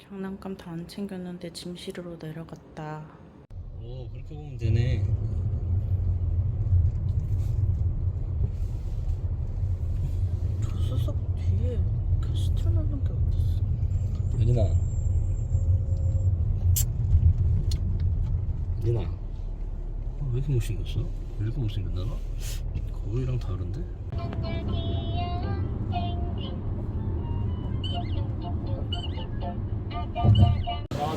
장난감 다 안 챙겼는데 짐 실으러 내려갔다. 오 그렇게 보면 되네 조수석 뒤에 캐스트 넣는 게 어딨어? 예진아 예진아 어, 왜 이렇게 못생겼어? 왜 이렇게 못생겼나 봐? 거울이랑 다른데?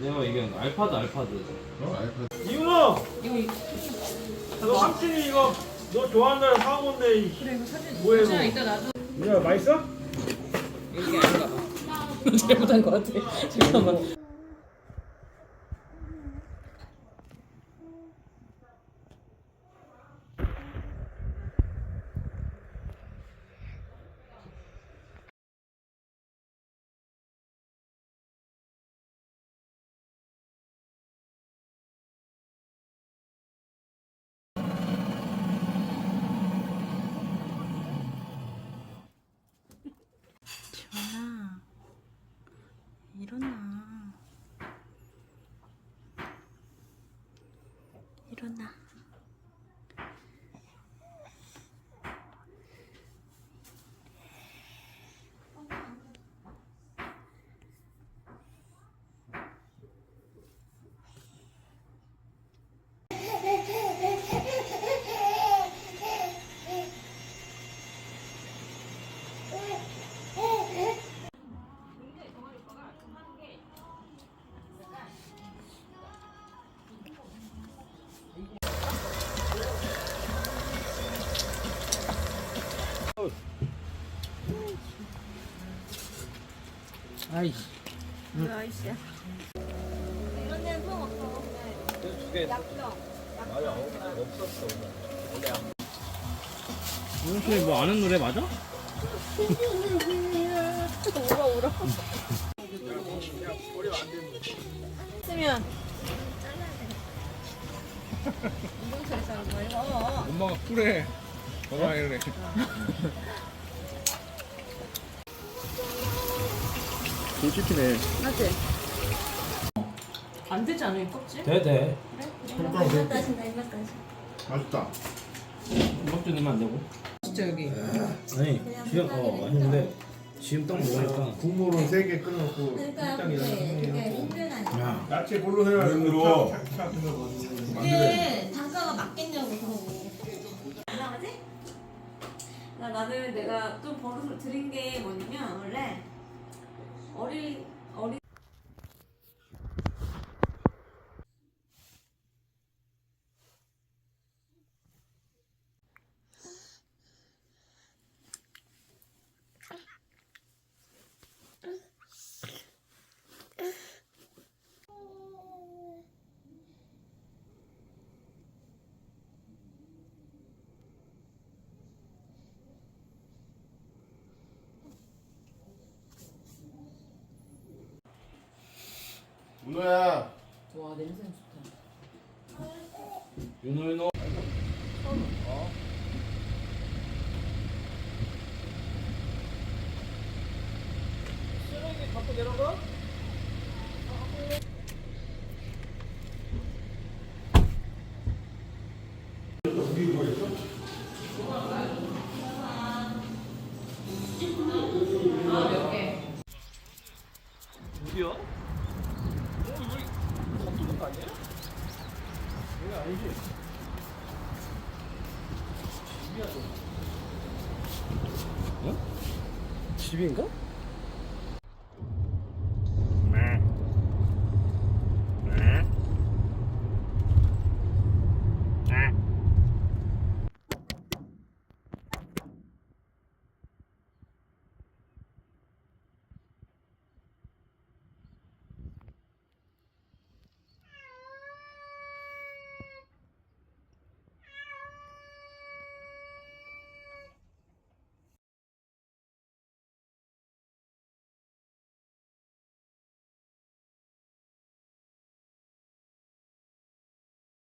내가 얘기한 거 알파드 알파드 어, 알파. 이윤아! 너 삼촌이 이거 너 좋아한다는 사온 건데 이- 뭐해 이거 이따 나도 야 맛있어? 잘못한 것 같아. 잠깐만. 아이씨 나이스야. 이런 데는 소용 없어. 약병. 윤수이 뭐 아는 노래 맞아? 울어 울어. 쓰면. 엄마가 쿨해. 봐봐 이래. 솔직히네. 맞지? 안 되지 않아, 이 껍질? 돼돼 손가락 왜? 따신다 이만까지. 맛있다. 음악도 넣으면 안 되고 진짜 여기. 아니 지금 어 맛있는데 지금 딱 먹으니까 국물은 세개 끓여놓고 그러니까 그게 그게 힘든 아니야. 야채 볼로 거 만들어. 이게 단가가 맞겠냐고 그러고. 안 나가지? 나 나는 내가 좀 버릇을 들인 게 뭐냐면 원래 어리 문어야. 와, 냄새 좋다. 윤호 윤호 쓰레기 갖고 내려가? 어디야? 아니야? 여기 아니지? 집이야 또 어? 집인가?